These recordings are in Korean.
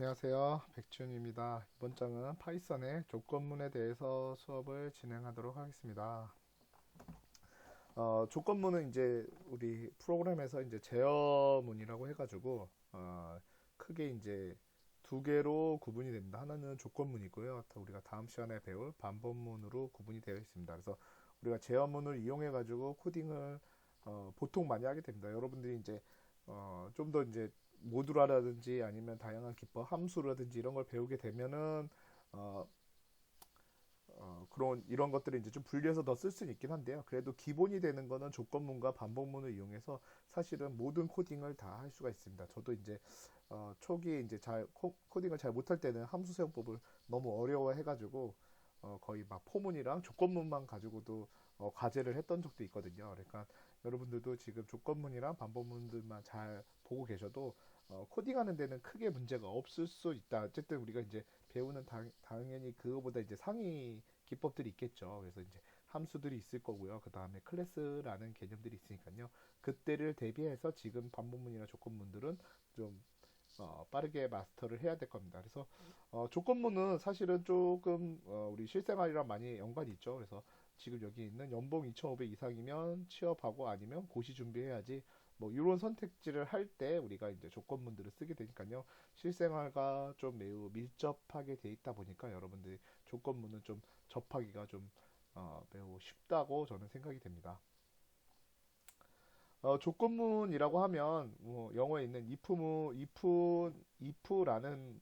안녕하세요. 백준입니다. 이번 장은 파이썬의 조건문에 대해서 수업을 진행하도록 하겠습니다. 어, 조건문은 이제 우리 프로그램에서 이제 제어문이라고 해가지고 어, 크게 이제 두 개로 구분이 됩니다. 하나는 조건문이고요. 또 우리가 다음 시간에 배울 반복문으로 구분이 되어 있습니다. 그래서 우리가 제어문을 이용해 가지고 코딩을 어, 보통 많이 하게 됩니다. 여러분들이 이제 어, 좀 더 이제 모듈화라든지 아니면 다양한 기법, 함수라든지 이런 걸 배우게 되면은 어, 어, 그런 이런 것들을 이제 좀 분리해서 더 쓸 수는 있긴 한데요. 그래도 기본이 되는 거는 조건문과 반복문을 이용해서 사실은 모든 코딩을 다 할 수가 있습니다. 저도 이제 어, 초기에 이제 잘 코, 코딩을 잘 못할 때는 함수 사용법을 너무 어려워해가지고 어, 거의 막 포문이랑 조건문만 가지고도 어, 과제를 했던 적도 있거든요. 그러니까 여러분들도 지금 조건문이랑 반복문들만 잘 보고 계셔도 어, 코딩하는 데는 크게 문제가 없을 수 있다. 어쨌든 우리가 이제 배우는 당, 당연히 그거보다 이제 상위 기법들이 있겠죠. 그래서 이제 함수들이 있을 거고요. 그 다음에 클래스라는 개념들이 있으니까요. 그때를 대비해서 지금 반복문이나 조건문들은 좀 어, 빠르게 마스터를 해야 될 겁니다. 그래서 어, 조건문은 사실은 조금 어, 우리 실생활이랑 많이 연관이 있죠. 그래서 지금 여기 있는 연봉 2,500 이상이면 취업하고 아니면 고시 준비해야지 뭐 이런 선택지를 할 때 우리가 이제 조건문들을 쓰게 되니까요. 실생활과 좀 매우 밀접하게 돼 있다 보니까 여러분들이 조건문은 좀 접하기가 좀 어, 매우 쉽다고 저는 생각이 됩니다. 어, 조건문이라고 하면 뭐 영어에 있는 if무 if if라는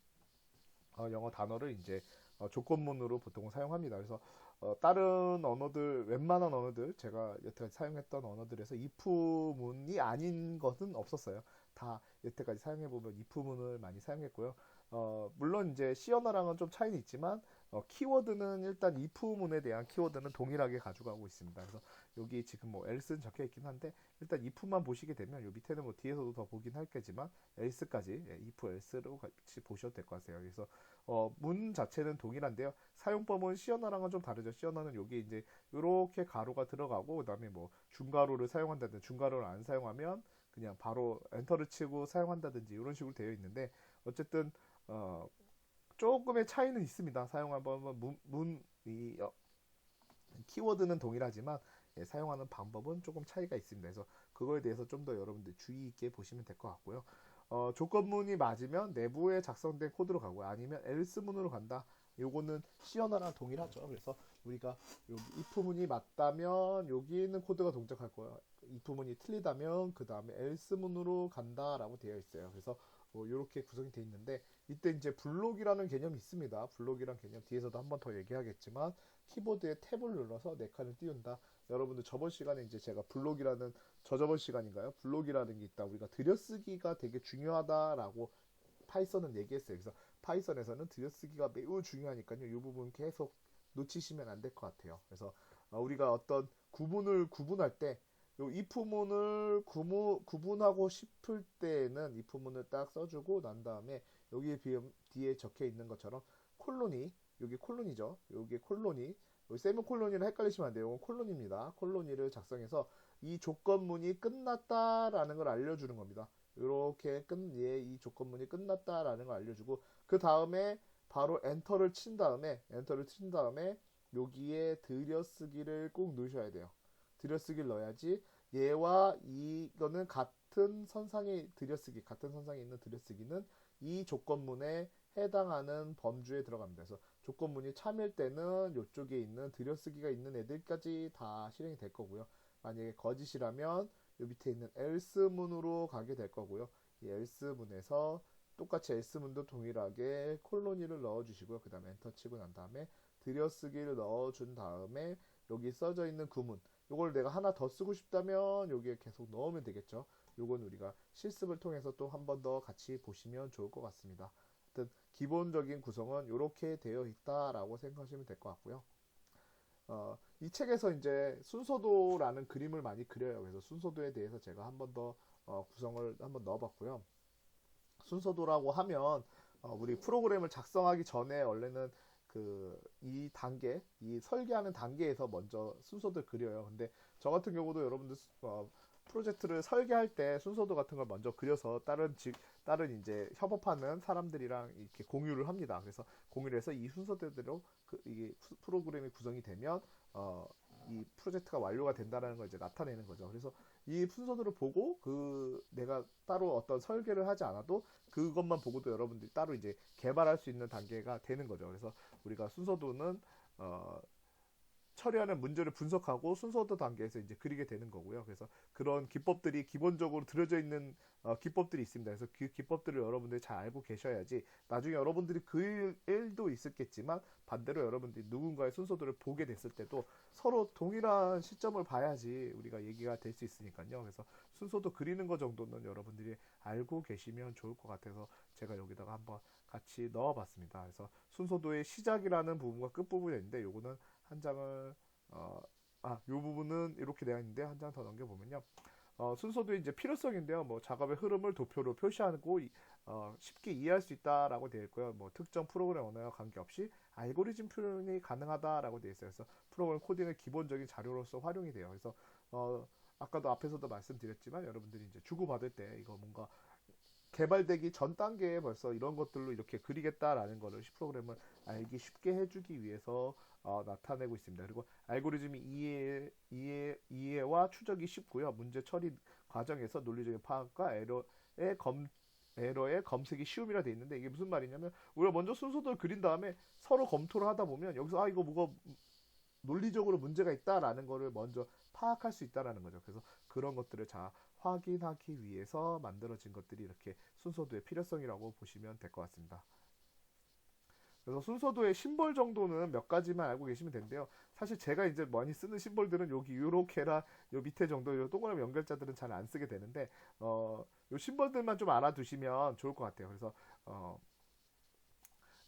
어, 영어 단어를 이제 어, 조건문으로 보통 사용합니다. 그래서 어, 다른 언어들 웬만한 언어들 제가 여태까지 사용했던 언어들에서 if문이 아닌 것은 없었어요. 다 여태까지 사용해 보면 if문을 많이 사용했고요. 어, 물론 이제 C 언어랑은 좀 차이는 있지만 어, 키워드는 일단 if문에 대한 키워드는 동일하게 가져가고 있습니다. 그래서 여기 지금 뭐 else는 적혀 있긴 한데 일단 if만 보시게 되면 요 밑에는 뭐 뒤에서도 더 보긴 할 거지만 else까지 예, if else로 같이 보셔도 될 것 같아요. 그래서 어, 문 자체는 동일한데요. 사용법은 언어랑은 좀 다르죠. 언어는 여기 이제 이렇게 가로가 들어가고 그다음에 뭐 중가로를 사용한다든지 중가로를 안 사용하면 그냥 바로 엔터를 치고 사용한다든지 이런 식으로 되어 있는데 어쨌든 어, 조금의 차이는 있습니다. 사용한 법은 문, 문, 이, 어, 키워드는 동일하지만 예, 사용하는 방법은 조금 차이가 있습니다. 그래서 그거에 대해서 좀 더 여러분들 주의 있게 보시면 될 것 같고요. 어, 조건문이 맞으면 내부에 작성된 코드로 가고요. 아니면 else문으로 간다. 요거는 C 언어랑 동일하죠. 그래서 우리가 여기 if문이 맞다면 여기 있는 코드가 동작할 거예요. if문이 틀리다면 그 다음에 else문으로 간다라고 되어 있어요. 그래서 뭐 이렇게 구성이 되어 있는데 이때 이제 블록이라는 개념이 있습니다. 블록이란 개념 뒤에서도 한 번 더 얘기하겠지만 키보드에 탭을 눌러서 네 칸을 띄운다. 여러분들 저번 시간에 이제 제가 블록이라는 저저번 시간인가요? 블록이라는 게 있다. 우리가 들여쓰기가 되게 중요하다라고 파이썬은 얘기했어요. 그래서 파이썬에서는 들여쓰기가 매우 중요하니까요. 이 부분 계속 놓치시면 안 될 것 같아요. 그래서 어, 우리가 어떤 구분을 구분할 때요 if문을 구무, 구분하고 싶을 때는 if문을 딱 써주고 난 다음에 여기 뒤에 적혀 있는 것처럼 콜론이 여기 콜론이죠. 여기 콜론이 여기 세미콜론이랑 헷갈리시면 안 돼요. 이건 콜론입니다. 콜론이를 작성해서 이 조건문이 끝났다라는 걸 알려주는 겁니다. 이렇게 끝, 예, 이 조건문이 끝났다라는 걸 알려주고 그 다음에 바로 엔터를 친 다음에 엔터를 친 다음에 여기에 들여쓰기를 꼭 넣으셔야 돼요. 들여쓰기를 넣어야지 얘와 이거는 같은 선상에 들여쓰기 같은 선상에 있는 들여쓰기는 이 조건문에 해당하는 범주에 들어갑니다. 그래서 조건문이 참일 때는 이쪽에 있는 들여쓰기가 있는 애들까지 다 실행이 될 거고요. 만약에 거짓이라면 이 밑에 있는 else문으로 가게 될 거고요. 이 else문에서 똑같이 else문도 동일하게 콜로니를 넣어주시고요. 그 다음에 엔터 치고 난 다음에 들여쓰기를 넣어준 다음에 여기 써져 있는 구문 요걸 내가 하나 더 쓰고 싶다면 여기에 계속 넣으면 되겠죠. 요건 우리가 실습을 통해서 또 한 번 더 같이 보시면 좋을 것 같습니다. 하여튼 기본적인 구성은 이렇게 되어 있다라고 생각하시면 될 것 같고요. 어, 이 책에서 이제 순서도라는 그림을 많이 그려요. 그래서 순서도에 대해서 제가 한 번더 어, 구성을 한번 넣어봤고요. 순서도라고 하면 어, 우리 프로그램을 작성하기 전에 원래는 그 이 단계, 이 설계하는 단계에서 먼저 순서들 그려요. 근데 저 같은 경우도 여러분들 어, 프로젝트를 설계할 때 순서도 같은 걸 먼저 그려서 다른 지, 다른 이제 협업하는 사람들이랑 이렇게 공유를 합니다. 그래서 공유를 해서 이 순서대로 그 이게 프- 프로그램이 구성이 되면 어, 이 프로젝트가 완료가 된다라는 걸 이제 나타내는 거죠. 그래서 이 순서들을 보고 그 내가 따로 어떤 설계를 하지 않아도 그것만 보고도 여러분들이 따로 이제 개발할 수 있는 단계가 되는 거죠. 그래서 우리가 순서도는 어, 처리하는 문제를 분석하고 순서도 단계에서 이제 그리게 되는 거고요. 그래서 그런 기법들이 기본적으로 들어져 있는 어, 기법들이 있습니다. 그래서 그 기법들을 여러분들이 잘 알고 계셔야지 나중에 여러분들이 그 일- 일도 있었겠지만 반대로 여러분들이 누군가의 순서들을 보게 됐을 때도 서로 동일한 시점을 봐야지 우리가 얘기가 될 수 있으니까요. 그래서 순서도 그리는 거 정도는 여러분들이 알고 계시면 좋을 것 같아서 제가 여기다가 한번 같이 넣어봤습니다. 그래서 순서도의 시작이라는 부분과 끝 부분이 있는데 요거는 한 장을 어, 아, 요 부분은 이렇게 되어 있는데 한 장 더 넘겨 보면요. 어, 순서도의 이제 필요성인데요. 뭐 작업의 흐름을 도표로 표시하고 이- 어, 쉽게 이해할 수 있다라고 되어 있고요. 뭐 특정 프로그램 언어와 관계없이 알고리즘 표현이 가능하다라고 되어 있어요. 그래서 프로그램 코딩의 기본적인 자료로서 활용이 돼요. 그래서 어, 아까도 앞에서도 말씀드렸지만 여러분들이 이제 주고받을 때 이거 뭔가 개발되기 전 단계에 벌써 이런 것들로 이렇게 그리겠다라는 거를 C 프로그램을 알기 쉽게 해주기 위해서 어, 나타내고 있습니다. 그리고 알고리즘이 이해, 이해, 이해와 추적이 쉽고요. 문제 처리 과정에서 논리적인 파악과 에러의 검, 에러의 검색이 쉬움이라 돼 있는데 이게 무슨 말이냐면 우리가 먼저 순서도를 그린 다음에 서로 검토를 하다 보면 여기서 아 이거 뭐가 논리적으로 문제가 있다라는 거를 먼저 파악할 수 있다라는 거죠. 그래서 그런 것들을 자 확인하기 위해서 만들어진 것들이 이렇게 순서도의 필요성이라고 보시면 될 것 같습니다. 그래서 순서도의 심벌 정도는 몇 가지만 알고 계시면 되는데요. 사실 제가 이제 많이 쓰는 심벌들은 여기 요렇게라 요 밑에 정도 요 동그라미 연결자들은 잘 안 쓰게 되는데 어, 요 심벌들만 좀 알아두시면 좋을 것 같아요. 그래서 어,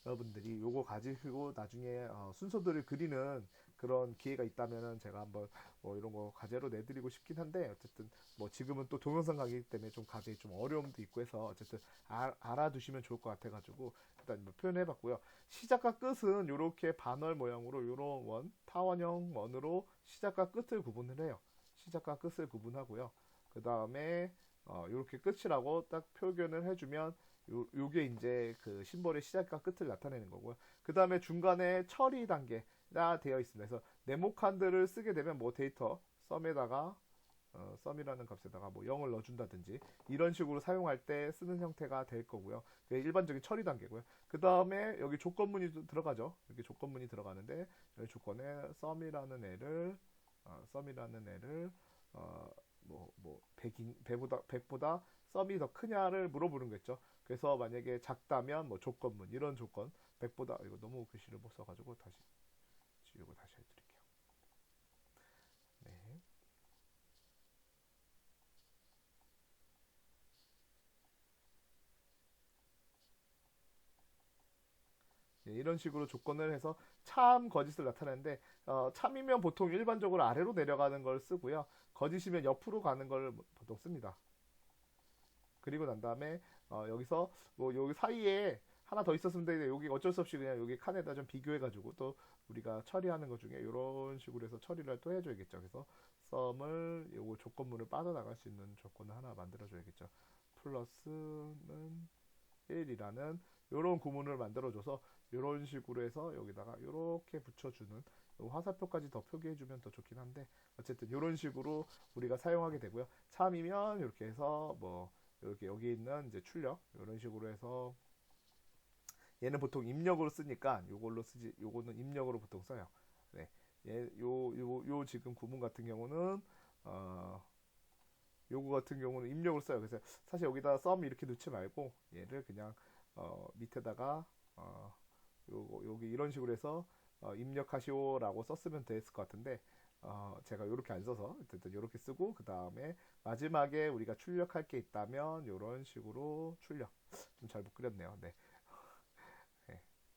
여러분들이 요거 가지고 나중에 어, 순서들을 그리는 그런 기회가 있다면은 제가 한번 뭐 이런 거 과제로 내드리고 싶긴 한데 어쨌든 뭐 지금은 또 동영상 강의이기 때문에 좀 과제에 좀 어려움도 있고 해서 어쨌든 아, 알아두시면 좋을 것 같아가지고 일단 뭐 표현해봤고요. 시작과 끝은 이렇게 반월 모양으로 이런 원 타원형 원으로 시작과 끝을 구분을 해요. 시작과 끝을 구분하고요. 그 다음에 어, 이렇게 끝이라고 딱 표현을 해주면 요, 요게 이제 그 심벌의 시작과 끝을 나타내는 거고요. 그 다음에 중간에 처리 단계 가 되어 있습니다. 그래서 네모칸들을 쓰게 되면 뭐 데이터 썸에다가 어, 썸이라는 값에다가 뭐 0을 넣어준다든지 이런 식으로 사용할 때 쓰는 형태가 될 거고요. 그게 일반적인 처리 단계고요. 그 다음에 여기 조건문이 도- 들어가죠. 여기 조건문이 들어가는데 여기 조건에 썸이라는 애를 어, 썸이라는 애를 어, 뭐, 뭐, 100인, 100보다, 100보다 썸이 더 크냐를 물어보는 거겠죠. 그래서 만약에 작다면 뭐 조건문, 이런 조건, 100보다, 이거 너무 글씨를 못 써가지고 다시 지우고 다시 해드릴게요. 네. 네, 이런 식으로 조건을 해서 참 거짓을 나타내는데 어, 참이면 보통 일반적으로 아래로 내려가는 걸 쓰고요. 거짓이면 옆으로 가는 걸 보통 씁니다. 그리고 난 다음에 어, 여기서 뭐 여기 사이에 하나 더 있었으면 되는데 여기 어쩔 수 없이 그냥 여기 칸에다 좀 비교해가지고 또 우리가 처리하는 것 중에 이런 식으로 해서 처리를 또 해줘야겠죠. 그래서 썸을 요거 조건문을 빠져나갈 수 있는 조건을 하나 만들어줘야겠죠. 플러스는 1이라는 이런 구문을 만들어줘서 이런 식으로 해서 여기다가 이렇게 붙여주는 요 화살표까지 더 표기해주면 더 좋긴 한데 어쨌든 이런 식으로 우리가 사용하게 되고요. 참이면 이렇게 해서 뭐 이렇게 여기 있는 이제 출력 이런 식으로 해서 얘는 보통 입력으로 쓰니까 요걸로 쓰지 요거는 입력으로 보통 써요. 네. 얘, 요, 요, 요 지금 구문 같은 경우는 어 요거 같은 경우는 입력을 써요. 그래서 사실 여기다 썸 이렇게 넣지 말고 얘를 그냥 어 밑에다가 어 요거 여기 이런 식으로 해서 어 입력하시오라고 썼으면 됐을 것 같은데 어 제가 요렇게 안 써서 어쨌든 요렇게 쓰고 그 다음에 마지막에 우리가 출력할 게 있다면 요런 식으로 출력 좀 잘 못 그렸네요. 네.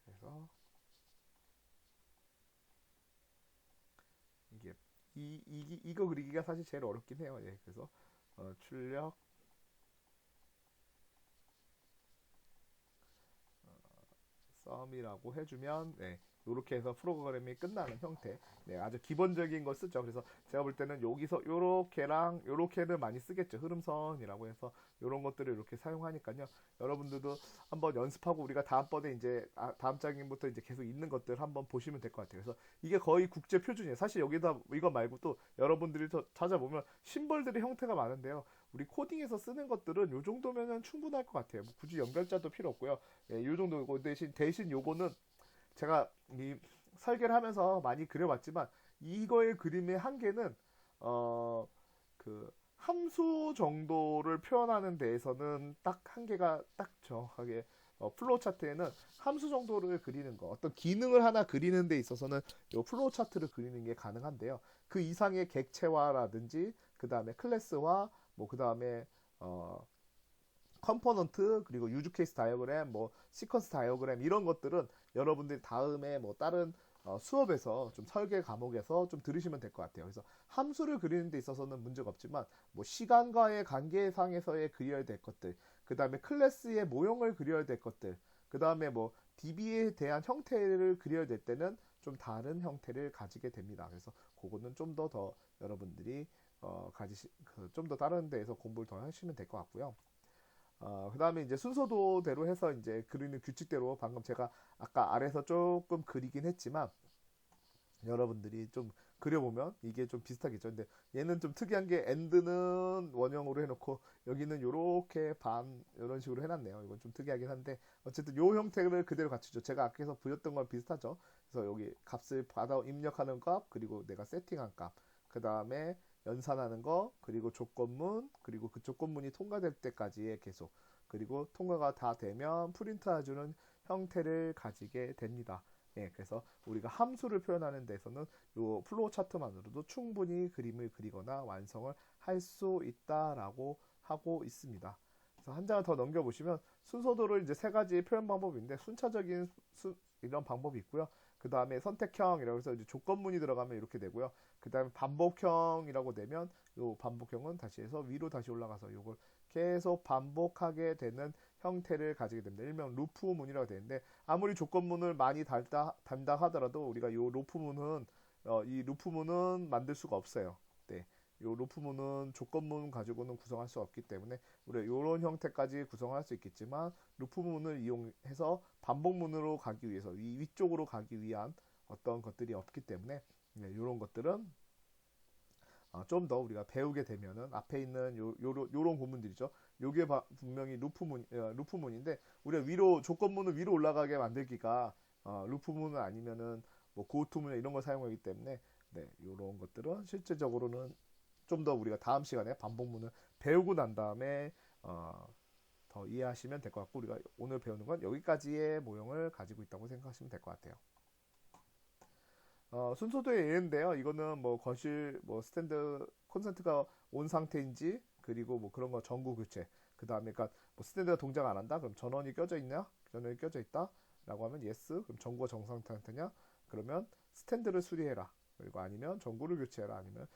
네. 그래서 이게 이, 이 이거 그리기가 사실 제일 어렵긴 해요. 예. 그래서 어, 출력 썸이라고 해주면 네, 이렇게 해서 프로그램이 끝나는 형태. 네, 아주 기본적인 거 쓰죠. 그래서 제가 볼 때는 여기서 요렇게랑 요렇게를 많이 쓰겠죠. 흐름선이라고 해서 요런 것들을 이렇게 사용하니까요. 여러분들도 한번 연습하고 우리가 다음번에 이제 아, 다음 장면부터 이제 계속 있는 것들 한번 보시면 될 것 같아요. 그래서 이게 거의 국제 표준이에요. 사실 여기다 이거 말고 또 여러분들이 더 찾아보면 심벌들의 형태가 많은데요. 우리 코딩에서 쓰는 것들은 요 정도면은 충분할 것 같아요. 뭐 굳이 연결자도 필요 없고요. 예, 요 정도고 대신 대신 요거는 제가 이 설계를 하면서 많이 그려봤지만 이거의 그림의 한계는 어 그 함수 정도를 표현하는 데에서는 딱 한계가 딱 정확하게 어, 플로우 차트에는 함수 정도를 그리는 거 어떤 기능을 하나 그리는 데 있어서는 요 플로우 차트를 그리는 게 가능한데요. 그 이상의 객체화라든지 그 다음에 클래스화 뭐그 다음에 어 컴포넌트 그리고 유즈 케이스 다이어그램 뭐 시퀀스 다이어그램 이런 것들은 여러분들이 다음에 뭐 다른 어, 수업에서 좀 설계 과목에서 좀 들으시면 될 것 같아요. 그래서 함수를 그리는 데 있어서는 문제가 없지만 뭐 시간과의 관계상에서의 그려야 될 것들, 그 다음에 클래스의 모형을 그려야 될 것들, 그 다음에 뭐 DB에 대한 형태를 그려야 될 때는 좀 다른 형태를 가지게 됩니다. 그래서 그거는 좀 더더 여러분들이 어, 가지시 그, 좀 더 다른 데에서 공부를 더 하시면 될 것 같고요. 어, 그 다음에 이제 순서도대로 해서 이제 그리는 규칙대로 방금 제가 아까 아래서 조금 그리긴 했지만 여러분들이 좀 그려보면 이게 좀 비슷하겠죠. 근데 얘는 좀 특이한 게 엔드는 원형으로 해놓고 여기는 요렇게 반 이런 식으로 해놨네요. 이건 좀 특이하긴 한데 어쨌든 요 형태를 그대로 갖추죠. 제가 아까서 보였던 건 비슷하죠. 그래서 여기 값을 받아 입력하는 값 그리고 내가 세팅한 값 그 다음에 연산하는 거, 그리고 조건문, 그리고 그 조건문이 통과될 때까지의 계속, 그리고 통과가 다 되면 프린트해주는 형태를 가지게 됩니다. 예, 그래서 우리가 함수를 표현하는 데서는 요 플로우 차트만으로도 충분히 그림을 그리거나 완성을 할 수 있다라고 하고 있습니다. 그래서 한 장을 더 넘겨보시면 순서도를 이제 세 가지 표현 방법인데 순차적인 수, 이런 방법이 있고요. 그 다음에 선택형이라고 해서 이제 조건문이 들어가면 이렇게 되고요. 그 다음에 반복형이라고 되면 요 반복형은 다시 해서 위로 다시 올라가서 요걸 계속 반복하게 되는 형태를 가지게 됩니다. 일명 루프문이라고 되는데 아무리 조건문을 많이 달다, 단다 하더라도 우리가 요 루프문은 어, 이 루프문은 만들 수가 없어요. 네. 요 루프문은 조건문 가지고는 구성할 수 없기 때문에 우리가 이런 형태까지 구성할 수 있겠지만 루프문을 이용해서 반복문으로 가기 위해서 위, 위쪽으로 가기 위한 어떤 것들이 없기 때문에 네, 이런 것들은 어, 좀 더 우리가 배우게 되면은 앞에 있는 요, 요, 요런 구문들이죠. 요게 바, 분명히 루프문, 어, 루프문인데 우리가 위로 조건문을 위로 올라가게 만들기가 어, 루프문은 아니면은 뭐 고투문 이런 걸 사용하기 때문에 네, 요런 것들은 실제적으로는 좀 더 우리가 다음 시간에 반복문을 배우고 난 다음에 어, 더 이해하시면 될 것 같고 우리가 오늘 배우는 건 여기까지의 모형을 가지고 있다고 생각하시면 될 것 같아요. 어, 순서도의 예인데요. 이거는 뭐 거실 뭐 스탠드 콘센트가 온 상태인지 그리고 뭐 그런 거 전구 교체. 그 다음에 그러니까 뭐 스탠드가 동작 안 한다? 그럼 전원이 껴져 있냐? 전원이 껴져 있다? 라고 하면 yes 그럼 전구가 정상 상태냐? 그러면 스탠드를 수리해라. 그리고 아니면 전구를 교체해라. 아니면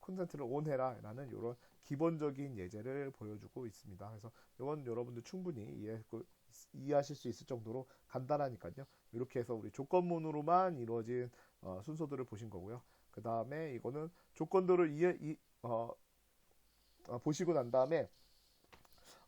콘센트를 온해라 라는 이런 기본적인 예제를 보여주고 있습니다. 그래서 이건 여러분들 충분히 이해, 이해하실 수 있을 정도로 간단하니까요. 이렇게 해서 우리 조건문으로만 이루어진 어, 순서들을 보신 거고요. 그 다음에 이거는 조건들을 이해, 이, 어, 어, 보시고 난 다음에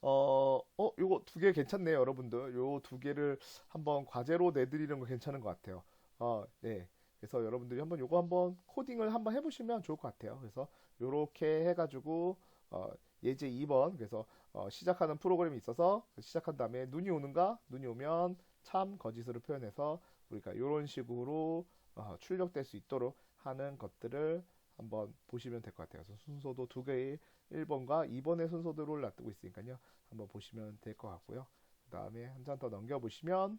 어, 어, 요거 두 개 괜찮네요, 여러분들. 요 두 개를 한번 과제로 내드리는 거 괜찮은 것 같아요. 어, 네. 그래서 여러분들이 한번 요거 한번 코딩을 한번 해보시면 좋을 것 같아요. 그래서 요렇게 해가지고 어, 예제 2번 그래서 어, 시작하는 프로그램이 있어서 시작한 다음에 눈이 오는가 눈이 오면 참 거짓으로 표현해서 우리가 이런 식으로 어, 출력될 수 있도록 하는 것들을 한번 보시면 될 것 같아요. 그래서 순서도 두 개의 1번과 2번의 순서대로 놔두고 있으니까요. 한번 보시면 될 것 같고요. 그 다음에 한 장 더 넘겨보시면 네.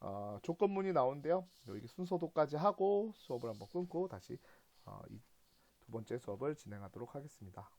어, 조건문이 나오는데요. 여기 순서도까지 하고 수업을 한번 끊고 다시 어, 이두 번째 수업을 진행하도록 하겠습니다.